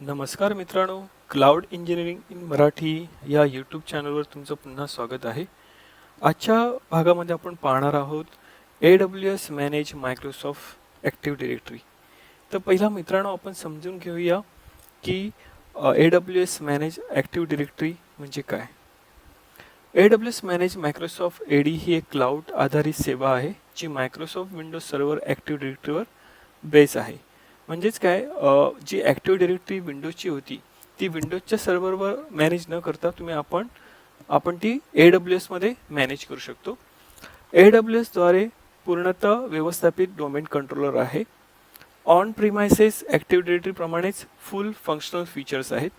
नमस्कार मित्रांनो cloud engineering in Marathi या यूट्यूब चॅनलवर तुमचं पुन्हा स्वागत आहे. आजच्या भागामध्ये आपण पाहणार आहोत A W S manage Microsoft active directory तर पहिला मित्रांनो आपण समजून घेऊया की A W S manage active directory म्हणजे काय? A W S manage Microsoft A D ही एक क्लाउड आधारित सेवा आहे जी मायक्रोसॉफ्ट विंडोज सर्व्हर ॲक्टिव्ह डिरेक्टरीवर बेस आहे. म्हणजेच काय जी ॲक्टिव्ह डिरेक्टरी विंडोजची होती ती विंडोजच्या सर्व्हरवर मॅनेज न करता तुम्ही आपण आपण ती ए डब्ल्यू एसमध्ये मॅनेज करू शकतो. ए डब्ल्यू एसद्वारे पूर्णतः व्यवस्थापित डोमेन कंट्रोलर आहे. ऑन प्रिमायसेस ॲक्टिव्ह डिरेक्टरीप्रमाणेच फुल फंक्शनल फीचर्स आहेत.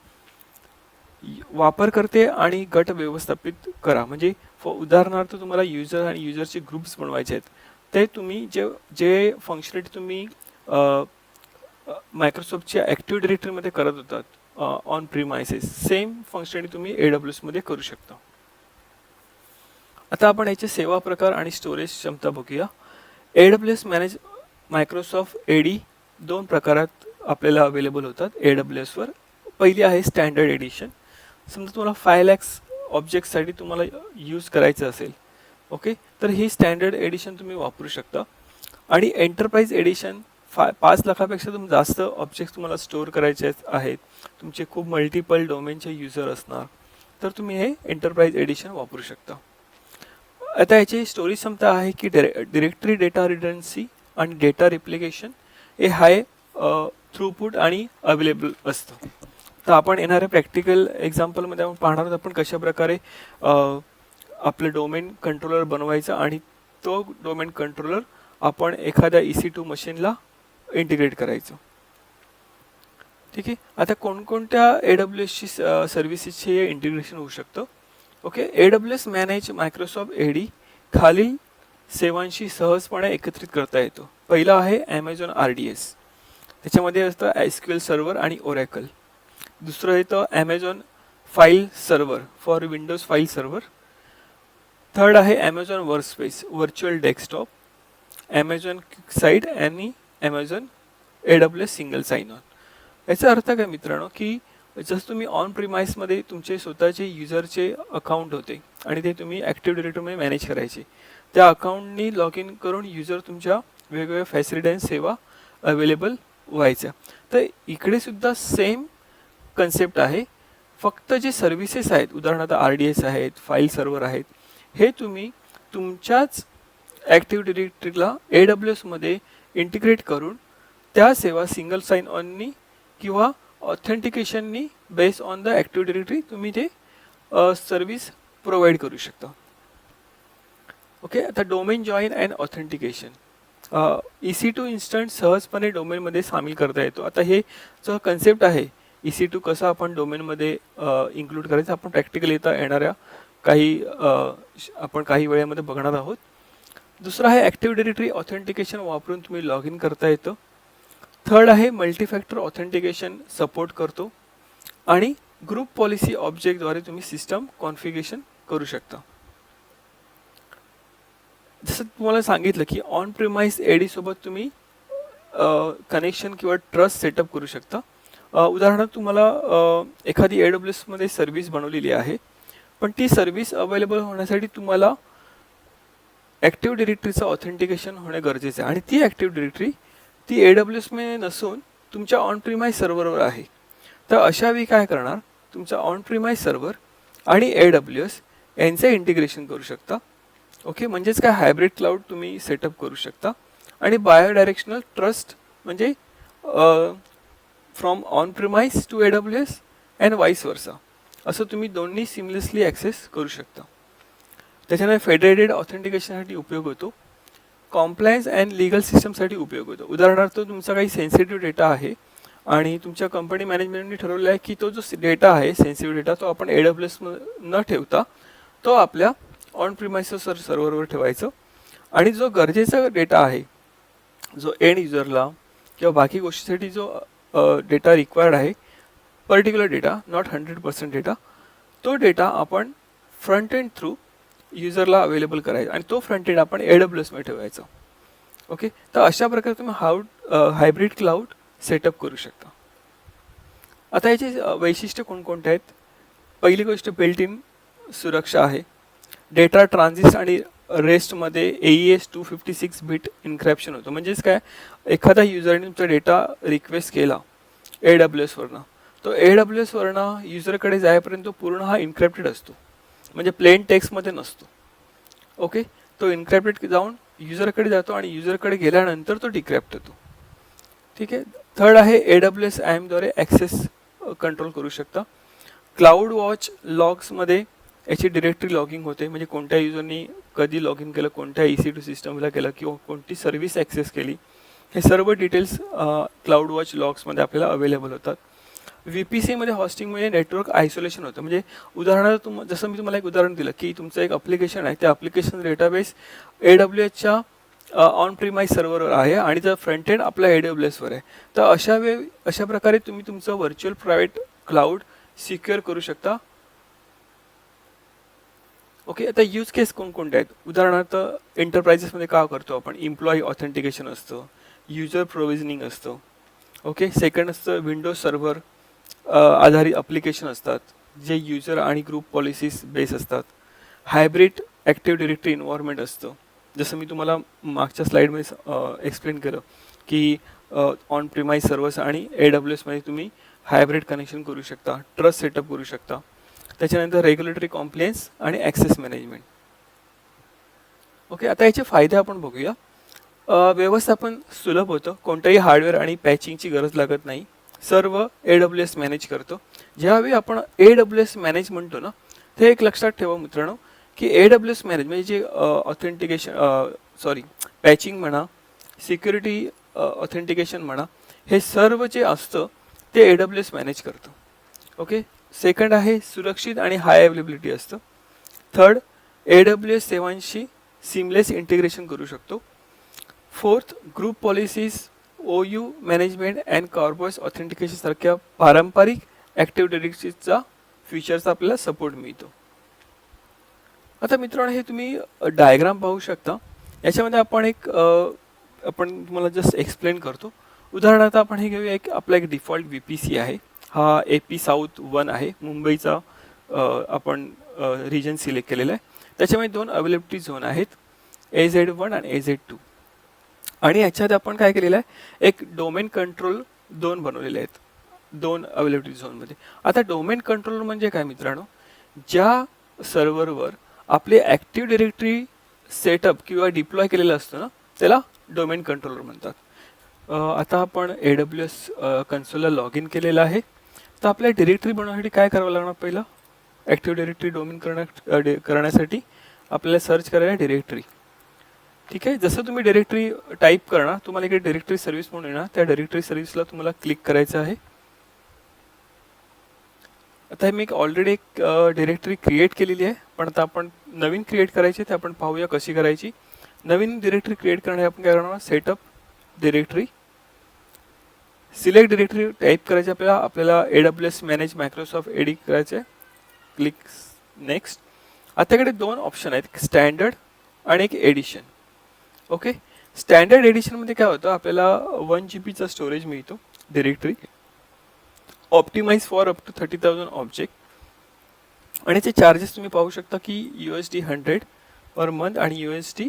वापरकर्ते आणि गट व्यवस्थापित करा. म्हणजे फ उदाहरणार्थ तुम्हाला युजर आणि युजरचे ग्रुप्स बनवायचे आहेत. ते तुम्ही जे जे फंक्शनलिटी तुम्ही मायक्रोसॉफ्टच्या ॲक्टिव्ह डिरेक्टरीमध्ये करत होतात ऑन प्रिमायसेस सेम फंक्शन तुम्ही ए डब्ल्यू एसमध्ये करू शकता. आता आपण याचे सेवा प्रकार आणि स्टोरेज क्षमता बघूया. A W S manage Microsoft A D दोन प्रकारात आपल्याला अवेलेबल होतात. ए डब्ल्यू एसवर पहिली आहे स्टँडर्ड एडिशन समजा तुम्हाला फाय लॅक्स ऑब्जेक्टसाठी तुम्हाला यूज करायचं असेल ओके तर ही स्टँडर्ड एडिशन तुम्ही वापरू शकता. आणि एंटरप्राइज एडिशन फा पाच लाखापेक्षा तुम जास्त ऑब्जेक्ट तुम्हाला स्टोअर करायचे आहेत. तुमचे खूप मल्टिपल डोमेनचे युजर असणार. तर तुम्ही हे एंटरप्राइज एडिशन वापरू शकता. आता याची स्टोरेज क्षमता आहे की डिरे डिरेक्टरी डेटा रिडन्सी आणि डेटा रिप्लिकेशन हे हाय थ्रूपुट आणि अवेलेबल असतं. तर आपण येणाऱ्या प्रॅक्टिकल एक्झाम्पलमध्ये आपण पाहणार आहोत आपण कशा प्रकारे आपलं डोमेन कंट्रोलर बनवायचं आणि तो डोमेन कंट्रोलर आपण एखाद्या ई सी टू मशीनला इंटिग्रेट करायचं. ठीक आहे? आता कोणकोणत्या ए डब्ल्यू एसची सर्व्हिसेसचे इंटिग्रेशन होऊ शकतं? Okay A W S manage Microsoft A D खालील सेवांशी सहजपणे एकत्रित करता येतो. पहिला आहे ॲमेझॉन आर डी एस त्याच्यामध्ये असतं एस एल सर्व्हर आणि ओरॅकल दुसरं येतं Amazon file server for Windows file server third आहे Amazon workspace virtual desktop Amazon site आणि Amazon A W S single sign on याचा अर्थ काय मित्रांनो की जसं तुम्ही ऑन प्रिमाइसमध्ये तुमचे स्वतःचे युजरचे अकाउंट होते आणि ते तुम्ही ॲक्टिव्ह डिरेक्टरीमध्ये मॅनेज करायचे. त्या अकाउंटनी लॉग इन करून युजर तुमच्या वेगवेगळ्या फॅसिलिटी आणि सेवा अवेलेबल व्हायच्या. तर इकडे सुद्धा सेम कन्सेप्ट आहे. फक्त जे सर्व्हिसेस आहेत उदाहरणार्थ आर डी एस आहेत फाईल सर्व्हर आहेत हे तुम्ही तुमच्याच ॲक्टिव्ह डिरेक्टरीला ए डब्ल्यू एसमध्ये इंटिग्रेट करून त्या सेवा सिंगल साईन ऑननी किंवा ऑथेंटिकेशननी based on the active directory तुम्ही ते सर्व्हिस प्रोव्हाइड करू शकता. ओके आता domain join and authentication E C two instant सहजपणे डोमेनमध्ये सामील करता येतो. आता हे जो कन्सेप्ट आहे ई सी टू कसं आपण डोमेनमध्ये इन्क्लूड करायचं? आपण प्रॅक्टिकल येता येणाऱ्या काही आपण काही वेळेमध्ये बघणार आहोत. दुसरं आहे ॲक्टिव्ह डिरेक्टरी ऑथेंटिकेशन वापरून तुम्ही लॉग इन करता येतं. थर्ड आहे मल्टीफॅक्टर ऑथेंटिकेशन सपोर्ट करतो. आणि ग्रुप पॉलिसी ऑब्जेक्टद्वारे तुम्ही सिस्टम कॉन्फिगेशन करू शकता. जसं तुम्हाला सांगितलं की ऑन प्रिमाइस एडी सोबत तुम्ही कनेक्शन किंवा ट्रस्ट सेटअप करू शकता. उदाहरणार्थ तुम्हाला एखादी ए डब्ल्यू एसमध्ये सर्व्हिस बनवलेली आहे. पण ती सर्व्हिस अवेलेबल होण्यासाठी तुम्हाला ॲक्टिव्ह डिरेक्टरीचं ऑथेंटिकेशन होणे गरजेचं आहे. आणि ती ॲक्टिव्ह डिरेक्टरी ती ए डब्ल्यू एसमध्ये नसून तुमच्या ऑन प्रिमाय सर्व्हरवर आहे. तर अशावेळी काय करणार? तुमचा ऑन प्रिमाय सर्व्हर आणि ए डब्ल्यू एस यांचं इंटिग्रेशन करू शकता. ओके म्हणजेच काय? हायब्रिड क्लाउड तुम्ही सेटअप करू शकता. आणि बायोडायरेक्शनल ट्रस्ट म्हणजे from on premise to A W S and vice versa असं तुम्ही दोन्ही सिमलेसली ॲक्सेस करू शकता. त्याच्याने फेडरेटेड ऑथेंटिकेशनसाठी उपयोग होतो. कॉम्प्लायन्स अँड लिगल सिस्टमसाठी उपयोग होतो. उदाहरणार्थ तुमचा काही सेन्सिटिव्ह डेटा आहे आणि तुमच्या कंपनी मॅनेजमेंटने ठरवलं आहे की तो जो डेटा आहे सेन्सिटिव्ह डेटा तो आपण ए डब्ल्यू एस न ठेवता तो आपल्या ऑन प्रिमायसेस सर्व्हरवर ठेवायचं. आणि जो गरजेचा डेटा आहे जो एंड युजरला किंवा बाकी गोष्टीसाठी जो डेटा रिक्वायर्ड आहे particular data not hundred percent data तो डेटा आपण फ्रंट एंड थ्रू युजरला अवेलेबल करायचा. आणि तो फ्रंट एंड आपण ए डब्ल्यू एसमध्ये ठेवायचा. ओके तर अशा प्रकारे तुम्ही हाऊ हायब्रिड क्लाउड सेटअप करू शकता. आता याचे वैशिष्ट्य कोणकोणते आहेत? पहिली गोष्ट बिल्ट इन सुरक्षा आहे. डेटा ट्रान्झिस्ट आणि रेस्टमध्ये A E S two fifty six bit encryption होतं. म्हणजेच काय? एखादा युजरने तुमचा डेटा रिक्वेस्ट केला ए डब्ल्यू एसवरनं तो ए डब्ल्यू एसवरनं युजरकडे जाईपर्यंत पूर्ण हा इन्क्रॅप्टेड असतो. म्हणजे प्लेन टेक्स्टमध्ये नसतो. ओके तो इन्क्रॅप्टेड जाऊन युजरकडे जातो आणि युजरकडे गेल्यानंतर तो डिक्रॅप्ट होतो. ठीक आहे? थर्ड आहे ए डब्ल्यू एस एमद्वारे ॲक्सेस कंट्रोल करू शकता. क्लाउड वॉच लॉग्समध्ये याची डिरेक्टरी लॉगिंग होते. म्हणजे कोणत्या युजरनी कधी लॉग इन केलं कोणत्या ई सी टू सिस्टमला केलं किंवा कोणती सर्व्हिस ॲक्सेस केली. हे सर्व डिटेल्स क्लाउड वॉच लॉग्समध्ये आपल्याला अवेलेबल होतात. व्ही पी सीमध्ये हॉस्टिंग म्हणजे नेटवर्क आयसोलेशन होतं. म्हणजे उदाहरणार्थ तुम जसं मी तुम्हाला एक उदाहरण दिलं की तुमचं एक अप्लिकेशन आहे. त्या अप्लिकेशन डेटाबेस ए डब्ल्यू एचच्या ऑन प्रिमाइज सर्व्हरवर आहे आणि जर फ्रंट एंड आपल्या ए डब्ल्यू एसवर आहे. तर अशा वे अशा प्रकारे तुम्ही तुमचं व्हर्च्युअल प्रायव्हेट क्लाउड सिक्युअर करू शकता. ओके आता यूज केस कोणकोणते आहेत? उदाहरणार्थ एंटरप्राइजेसमध्ये का करतो आपण? इम्प्लॉई ऑथेंटिकेशन असतं. युजर प्रोव्हिजनिंग असतं. ओके सेकंड असतं विंडोज सर्व्हर आधारित अप्लिकेशन असतात जे युजर आणि ग्रुप पॉलिसीज बेस असतात. हायब्रिड ॲक्टिव्ह डिरेक्टरी इन्व्हायरमेंट असतं. जसं मी तुम्हाला मागच्या स्लाईडमध्ये एक्सप्लेन केलं की ऑन प्रिमाइज सर्व्हर्स आणि ए डब्ल्यू एसमध्ये तुम्ही हायब्रिड कनेक्शन करू शकता ट्रस्ट सेटअप करू शकता. त्याच्यानंतर रेग्युलेटरी कॉम्प्लियन्स आणि ॲक्सेस मॅनेजमेंट ओके आता याचे फायदे आपण बघूया. व्यवस्थापन सुलभ होतं कोणत्याही हार्डवेअर आणि पॅचिंगची गरज लागत नाही. सर्व ए डब्ल्यू एस मॅनेज करतो. ज्यावेळी आपण ए डब्ल्यू एस मॅनेज म्हणतो ना ते एक लक्षात ठेवा मित्रांनो की ए डब्ल्यू एस मॅनेज म्हणजे जे ऑथेंटिकेशन सॉरी पॅचिंग म्हणा सिक्युरिटी ऑथेंटिकेशन म्हणा हे सर्व जे असतं ते ए डब्ल्यू एस मॅनेज करतं. ओके सेकंड आहे सुरक्षित आणि हाय अवेलेबिलिटी असतं. थर्ड ए डब्ल्यू एस सेवांशी सिमलेस इंटिग्रेशन करू शकतो. Fourth group policies O U management and corporate authentication सारख्या पारंपरिक ॲक्टिव्ह डिरेक्टरीजचा फीचर्सचा आपल्याला सपोर्ट मिळतो. आता मित्रांनो हे तुम्ही डायग्राम पाहू शकता. याच्यामध्ये आपण एक आपण तुम्हाला जस्ट एक्सप्लेन करतो. उदाहरणार्थ आपण हे घेऊया एक आपला एक डिफॉल्ट बी पी सी आहे. हा ए पी साऊथ वन आहे. मुंबईचा आपण रिजन सिलेक्ट केलेला आहे. त्याच्यामध्ये दोन अवेलेबिलिटी झोन आहेत. ए झेड वन आणि ए झेड टू आणि याच्यात आपण काय केलेलं आहे? एक डोमेन कंट्रोल दोन बनवलेले आहेत. दोन अवेलेबिलिटी झोनमध्ये आता डोमेन कंट्रोल म्हणजे काय मित्रांनो? ज्या सर्व्हरवर आपली ॲक्टिव्ह डिरेक्टरी सेटअप किंवा डिप्लॉय केलेलं असतं ना त्याला डोमेन कंट्रोलर म्हणतात. आता आपण ए डब्ल्यू एस कन्सोलला लॉग इन केलेलं आहे. तर आपल्या डिरेक्टरी बनवण्यासाठी काय करावं लागणार पहिलं? ॲक्टिव्ह डिरेक्टरी डोमेन करण्या डे- करण्यासाठी आपल्याला सर्च करायला डिरेक्टरी ठीक आहे जसं तुम्ही डिरेक्टरी टाईप करणार तुम्हाला इकडे डिरेक्टरी सर्व्हिस म्हणून येणार. त्या डिरेक्टरी सर्व्हिसला तुम्हाला क्लिक करायचं आहे. आता मी एक ऑलरेडी एक डिरेक्टरी क्रिएट केलेली आहे. पण आता आपण नवीन क्रिएट करायची आहे, ते आपण पाहूया कशी करायची. नवीन डिरेक्टरी क्रिएट करणे आपण काय करणार? Setup directory select directory type करायची आपल्याला. आपल्याला A W S manage Microsoft A D करायचं आहे. क्लिक नेक्स्ट आताकडे दोन ऑप्शन आहेत. स्टँडर्ड आणि एक एडिशन ओके स्टँडर्ड एडिशनमध्ये काय होतं? आपल्याला वन जी बीचा स्टोरेज मिळतो directory optimize for up to thirty thousand object आणि याचे चार्जेस तुम्ही पाहू शकता की U S D hundred per month आणि U S D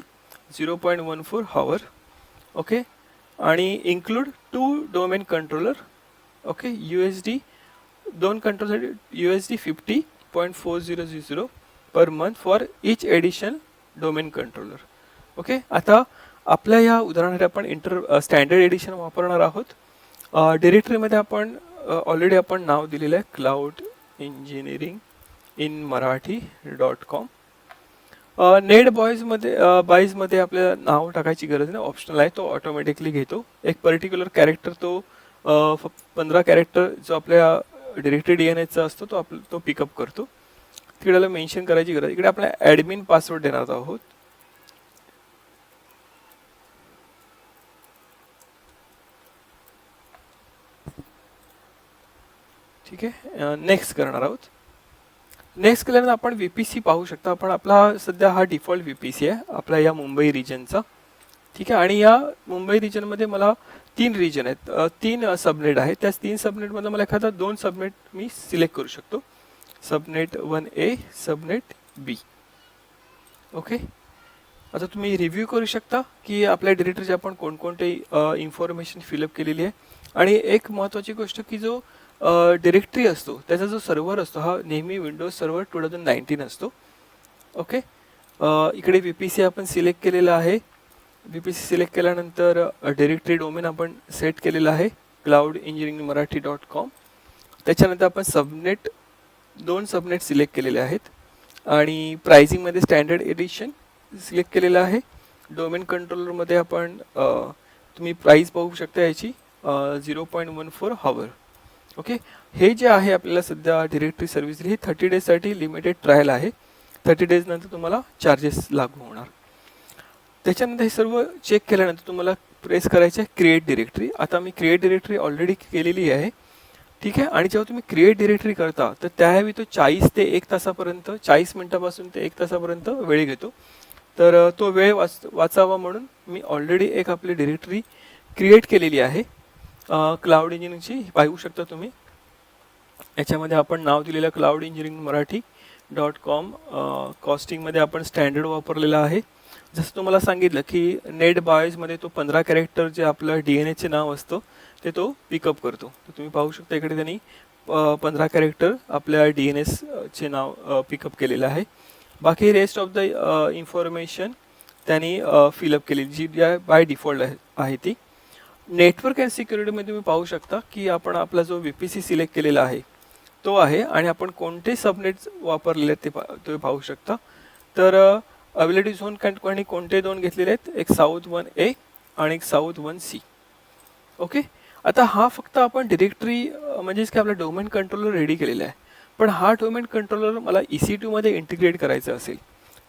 zero point one four hour okay आणि include two domain controller okay U S D दोन कंट्रोलसाठी U S D fifty point four zero zero per month for each addition domain controller okay? आता आपल्या या उदाहरणासाठी आपण inter standard addition वापरणार आहोत. डिरेक्टरीमध्ये आपण ऑलरेडी आपण नाव दिलेलं आहे cloud engineering in Marathi dot com net बॉईजमध्ये बाईजमध्ये आपल्याला नाव टाकायची गरज नाही ऑप्शनल आहे तो ऑटोमॅटिकली घेतो. एक पर्टिक्युलर कॅरेक्टर तो पंधरा कॅरेक्टर जो आपल्या डिरेक्टरी डी एन एचा असतो तो आप तो पिकअप करतो. तिकडे मेन्शन करायची गरज इकडे आपल्या ॲडमिन पासवर्ड देणार आहोत. ठीक आहे? नेक्स्ट करणार आहोत. नेक्स्ट केल्यानंतर आपण व्ही पी सी पाहू शकता. आपण आपला सध्या हा डिफॉल्ट व्ही पी सी आहे. आपल्या या मुंबई रिजनचा ठीक आहे? आणि या मुंबई रिजनमध्ये मला तीन रिजन आहेत. तीन सबनेट आहेत. त्या तीन सबनेटमधलं मला एखादा दोन सबनेट मी सिलेक्ट करू शकतो. Subnet one A subnet B okay आता तुम्ही रिव्ह्यू करू शकता की आपल्या डिरेक्टरचे आपण कोणकोणते इन्फॉर्मेशन फिलअप केलेली आहे. आणि एक महत्त्वाची गोष्ट की जो डिरेक्टरी असतो. त्याचा जो सर्व्हर असतो हा नेहमी Windows server two thousand nineteen असतो. ओके इकडे व्ही पी सी आपण सिलेक्ट केलेला आहे. व्ही पी सी सिलेक्ट केल्यानंतर डिरेक्टरी डोमेन आपण सेट केलेला आहे. Cloud engineering Marathi dot com त्याच्यानंतर आपण सबनेट दोन सबनेट सिलेक्ट केलेले आहेत. आणि प्राइसिंगमध्ये स्टँडर्ड एडिशन सिलेक्ट केलेलं आहे. डोमेन कंट्रोलरमध्ये आपण तुम्ही प्राईस पाहू शकता याची zero point one four hour okay? हे जे आहे आपल्याला सध्या डिरेक्टरी सर्व्हिस ही थर्टी डेजसाठी लिमिटेड ट्रायल आहे. थर्टी डेज नंतर तुम्हाला चार्जेस लागू होणार. त्याच्यानंतर हे सर्व चेक केल्यानंतर तुम्हाला प्रेस करायचं आहे क्रिएट डिरेक्टरी आता मी क्रिएट डिरेक्टरी ऑलरेडी केलेली आहे. ठीक आहे? आणि जेव्हा तुम्ही क्रिएट डिरेक्टरी करता तर त्यावेळी तो चाळीस ते एक तासापर्यंत चाळीस मिनटापासून ते एक तासापर्यंत वेळ घेतो. तर तो वेळ वाच वाचावा म्हणून मी ऑलरेडी एक आपली डिरेक्टरी क्रिएट केलेली आहे. क्लाउड इंजिनिअरिंगची पाहू शकता तुम्ही. याच्यामध्ये आपण नाव दिलेलं cloud engineering Marathi dot com कॉस्टिंगमध्ये आपण स्टँडर्ड वापरलेला आहे. जसं तुम्हाला सांगितलं की नेट बायोजमध्ये तो पंधरा कॅरेक्टर जे आपलं डी एन एचे नाव असतं ते तो पिकअप करतो. तर तुम्ही पाहू शकता इकडे त्यांनी पंधरा कॅरेक्टर आपल्या डी एन एसचे नाव पिकअप केलेलं आहे. बाकी रेस्ट ऑफ द इन्फॉर्मेशन त्यांनी फिलअप केली जी बाय डिफॉल्ट आहे ती. नेटवर्क अँड सिक्युरिटीमध्ये तुम्ही पाहू शकता की आपण आपला जो व्ही पी सी सिलेक्ट केलेला आहे तो आहे आणि आपण कोणते सबनेट्स वापरलेले आहेत ते पा तुम्ही पाहू शकता. तर अवेलेबिलिटी झोन आणि कोणते दोन घेतलेले आहेत? एक साऊथ वन ए आणि एक साऊथ वन सी ओके आता हा फक्त आपण डिरेक्टरी म्हणजेच की आपला डोमेन कंट्रोलर रेडी केलेला आहे. पण हा डोमेन कंट्रोलर मला ई सी टूमध्ये इंटिग्रेट करायचं असेल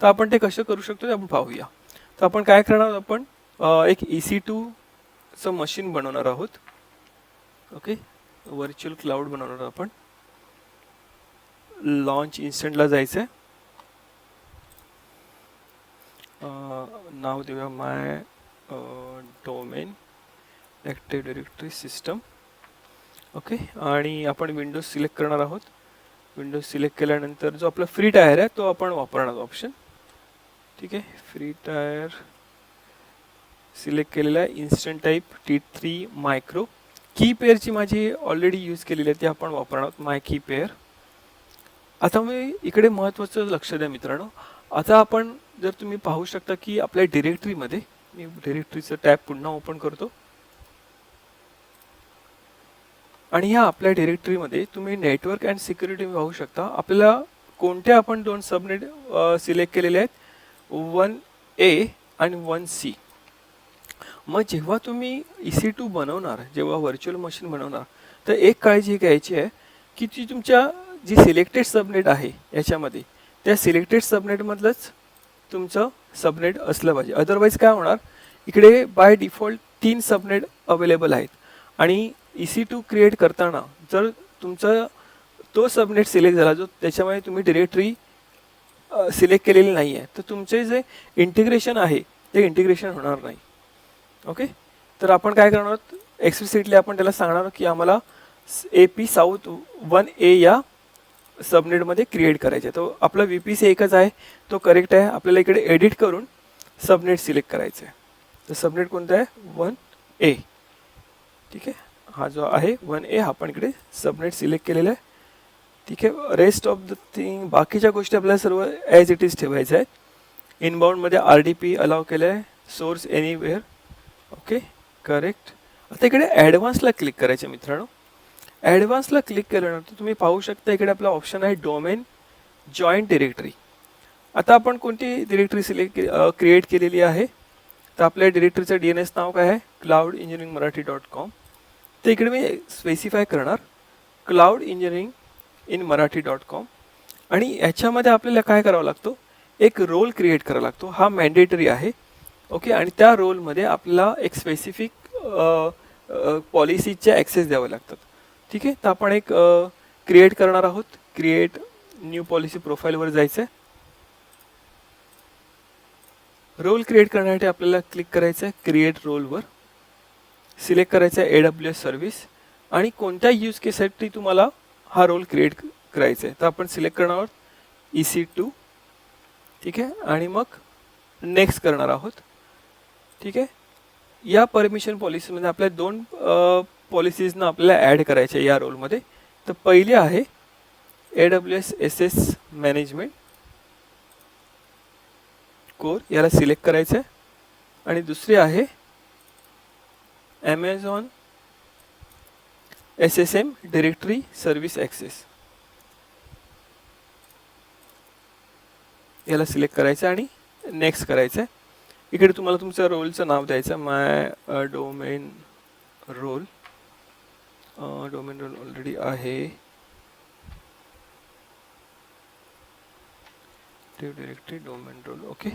तर आपण ते कसं करू शकतो ते आपण पाहूया. तर आपण काय करणार आपण एक ई सी टू चं मशीन बनवणार आहोत. ओके व्हर्च्युअल क्लाउड बनवणार आहोत आपण. लॉन्च इन्स्टंटला जायचं आहे नाव देऊया my domain active directory system okay आणि आपण विंडोज सिलेक्ट करणार आहोत. विंडोज सिलेक्ट केल्यानंतर जो आपला फ्री टायर आहे तो आपण वापरणार ऑप्शन ठीक आहे? फ्री टायर सिलेक्ट केलेला आहे. Instant type T three micro key पेअरची माझी ऑलरेडी यूज केलेली आहे ती आपण वापरणार आहोत माय की पेअर आता मी इकडे महत्त्वाचं लक्ष द्या मित्रांनो. आता आपण जर तुम्ही पाहू शकता की आपल्या डिरेक्टरीमध्ये मी डिरेक्टरीचं टॅब पुन्हा ओपन करतो. आणि ह्या आपल्या डिरेक्टरीमध्ये तुम्ही नेटवर्क अँड सिक्युरिटी पाहू शकता. आपल्याला कोणत्या आपण दोन सबनेट सिलेक्ट केलेले आहेत? वन ए आणि वन सी मग जेव्हा तुम्ही ई सी टू बनवणार जेव्हा व्हर्च्युअल मशीन बनवणार तर एक काळजी घ्यायची आहे की ती तुमच्या जी सिलेक्टेड सबनेट आहे याच्यामध्ये त्या सिलेक्टेड सबनेटमधलंच तुमचं सबनेट असलं पाहिजे. अदरवाईज काय होणार? इकडे बाय डिफॉल्ट तीन सबनेट अवेलेबल आहेत. आणि ई सी टू क्रिएट करताना जर तुमचा तो सबनेट सिलेक्ट झाला जो त्याच्यामध्ये तुम्ही डिरेक्टरी सिलेक्ट केलेली नाही आहे तर तुमचे जे इंटिग्रेशन आहे ते इंटिग्रेशन होणार नाही. ओके? तर आपण काय करणार आहोत? एक्सप्लिसिटली आपण त्याला सांगणार आहोत की आम्हाला A P south one A या सबनेटमध्ये क्रिएट करायचे आहे. तो आपला व्ही पी सी एकच आहे. तो करेक्ट आहे. आपल्याला इकडे एडिट करून सबनेट सिलेक्ट करायचं आहे. तर सबनेट कोणतं आहे? वन ए ठीक आहे? हा जो आहे वन ए हा आपण इकडे सबनेट सिलेक्ट केलेला आहे. ठीक आहे? रेस्ट ऑफ द थिंग बाकीच्या गोष्टी आपल्याला सर्व ॲज इट इज ठेवायच्या आहेत. इनबाउंडमध्ये आर डी पी अलाव केलं आहे सोर्स एनिवेअर ओके करेक्ट आता इकडे ॲडव्हान्सला क्लिक करायचे मित्रांनो. ॲडव्हान्सला क्लिक केल्यानंतर तुम्ही पाहू शकता इकडे आपला ऑप्शन आहे डोमेन जॉईंट डिरेक्टरी आता आपण कोणती डिरेक्टरी सिलेक्ट क्रिएट केलेली आहे? तर आपल्या डिरेक्टरीचं डी एन एस नाव काय आहे? Cloud engineering Marathi dot com तर इकडे मी स्पेसिफाय करणार. Cloud engineering in Marathi dot com आणि याच्यामध्ये आपल्याला काय करावं लागतो? एक रोल क्रिएट करावा लागतो. हा मॅन्डेटरी आहे. ओके आणि त्या रोलमध्ये आपल्याला एक स्पेसिफिक पॉलिसीचे ॲक्सेस द्यावे लागतात. ठीक आहे? तर आपण एक क्रिएट करणार आहोत. क्रिएट न्यू पॉलिसी प्रोफाईलवर जायचं आहे रोल क्रिएट करण्यासाठी आपल्याला क्लिक करायचं आहे क्रिएट रोलवर सिलेक्ट करायचं आहे ए डब्ल्यू एस सर्व्हिस आणि कोणत्या यूज केससाठी तुम्हाला हा रोल क्रिएट करायचा आहे तर आपण सिलेक्ट करणार आहोत ई सी टू ठीक आहे? आणि मग नेक्स्ट करणार आहोत. ठीक आहे? या परमिशन पॉलिसीमध्ये आपल्या दोन पॉलिसीजना आपल्याला ॲड करायच्या या रोलमध्ये तर पहिली आहे A W S S S management core याला सिलेक्ट करायचं आहे आणि दुसरी आहे Amazon S S M directory service access याला सिलेक्ट करायचं आणि नेक्स्ट करायचं आहे इकडे तुम्हाला तुमच्या रोलचं नाव द्यायचं my domain role domain role already आहे. डिरेक्टरी डोमेन रोल ओके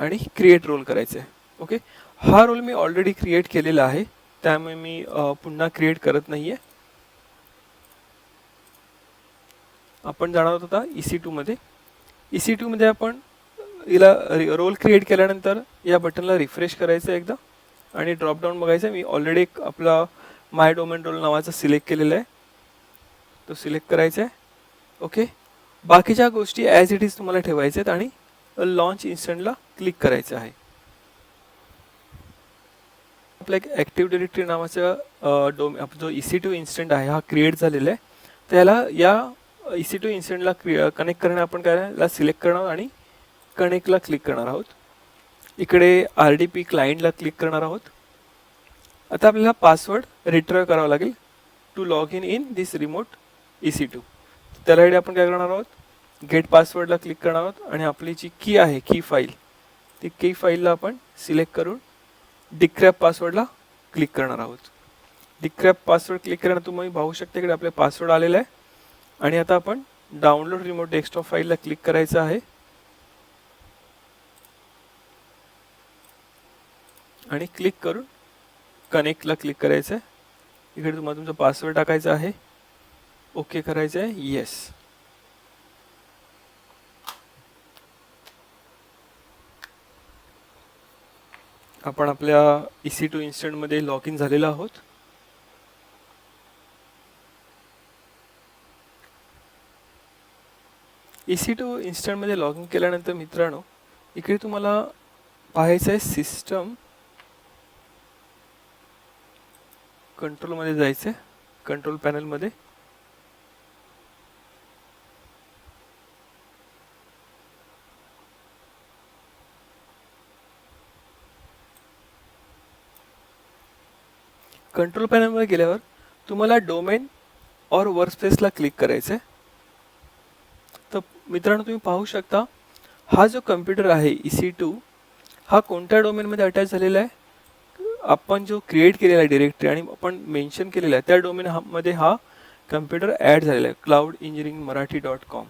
आणि क्रिएट रोल करायचं आहे ओके हा रोल मी ऑलरेडी क्रिएट केलेला आहे. त्यामुळे मी uh, पुन्हा क्रिएट करत नाही आहे आपण जाणार आहोत आता ई सी टूमध्ये ई सी टूमध्ये आपण हिला रोल क्रिएट केल्यानंतर या बटनला रिफ्रेश करायचं आहे एकदा. आणि ड्रॉपडाऊन बघायचं आहे मी ऑलरेडी एक आपला माय डोमेन रोल नावाचा सिलेक्ट केलेला आहे. तो सिलेक्ट करायचा आहे ओके बाकीच्या गोष्टी ॲज इट इज तुम्हाला ठेवायच्या आहेत आणि लॉन्च इन्स्टंटला क्लिक करायचं आहे. आपला एक ॲक्टिव्ह डिरेक्टरी नावाचा डोम जो ई सी टू इन्स्टंट आहे हा क्रिएट झालेला आहे. त्याला या ई सी टू इन्स्टंटला क्रिए कनेक्ट करणं आपण काय याला सिलेक्ट करणार आणि कनेक्टला क्लिक करणार आहोत. इकडे आर डी पी क्लायंटला क्लिक करणार आहोत. आता आपल्याला पासवर्ड रिट्राय करावा लागेल to log in in this remote E C two त्यासाठी आपण काय करणार आहोत? गेट पासवर्डला क्लिक करणार आहोत आणि आपली जी की आहे की फाईल ती की फाईलला आपण सिलेक्ट करून डिक्रॅप पासवर्डला क्लिक करणार आहोत. डिक्रॅप पासवर्ड क्लिक करणं तुम्ही पाहू शकता इकडे आपले पासवर्ड आलेला आहे. आणि आता आपण डाउनलोड रिमोट डेस्कटॉप फाईलला क्लिक करायचं आहे. आणि क्लिक करून कनेक्टला क्लिक करायचं आहे इकडे तुम्हाला तुमचा पासवर्ड टाकायचा आहे. ओके करायचं आहे. येस आपण आपल्या ई सी टू इन्स्टंटमध्ये लॉग इन झालेलो आहोत. ई सी टू इन्स्टंटमध्ये लॉग इन केल्यानंतर मित्रांनो इकडे तुम्हाला पाहायचं आहे सिस्टम कंट्रोलमध्ये जायचं. आहे कंट्रोल पॅनलमध्ये कंट्रोल पॅनलमध्ये गेल्यावर तुम्हाला डोमेन और वर्कस्पेसला क्लिक करायचं आहे तर मित्रांनो तुम्ही पाहू शकता हा जो कम्प्युटर आहे ई सी टू हा कोणत्या डोमेनमध्ये अटॅच झालेला आहे? आपण जो क्रिएट केलेला आहे डिरेक्टरी आणि आपण मेन्शन केलेला आहे त्या डोमेन हा मध्ये हा कम्प्युटर ॲड झालेला आहे cloud engineering Marathi dot com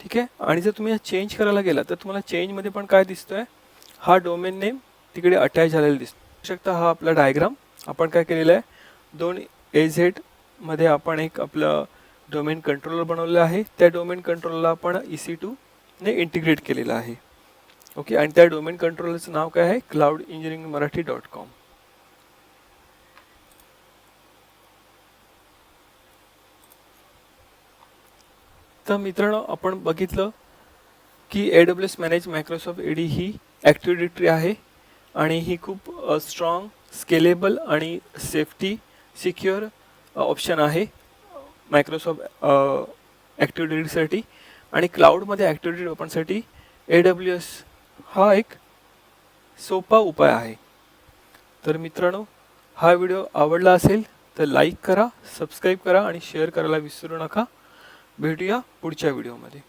ठीक आहे? आणि जर तुम्ही चेंज करायला गेला तर तुम्हाला चेंजमध्ये पण काय दिसतो आहे हा डोमेन नेम तिकडे अटॅच झालेला दिसतो शकता हा आपला डायग्राम आपण काय केलेला आहे? दोन ए झेडमध्ये आपण एक आपलं डोमेन कंट्रोलर बनवलेलं आहे. त्या डोमेन कंट्रोलरला आपण ई सी टूने इंटिग्रेट केलेलं आहे. ओके आणि त्या डोमेन कंट्रोलरचं नाव काय आहे? Cloud engineering Marathi dot com तर मित्रांनो आपण बघितलं की A W S manage Microsoft D he active directory आहे आणि ही खूप स्ट्रॉंग स्केलेबल आणि सेफ्टी सिक्युअर ऑप्शन आहे मायक्रोसॉफ्ट ॲक्टिव्ह डिरेक्टरीसाठी आणि क्लाउडमध्ये ॲक्टिव्हिटी ओपनसाठी ए डब्ल्यू एस हा एक सोपा उपाय आहे. तर मित्रांनो हा व्हिडिओ आवडला असेल तर लाईक करा सबस्क्राईब करा आणि शेअर करायला विसरू नका. भेटूया पुढच्या व्हिडिओमध्ये.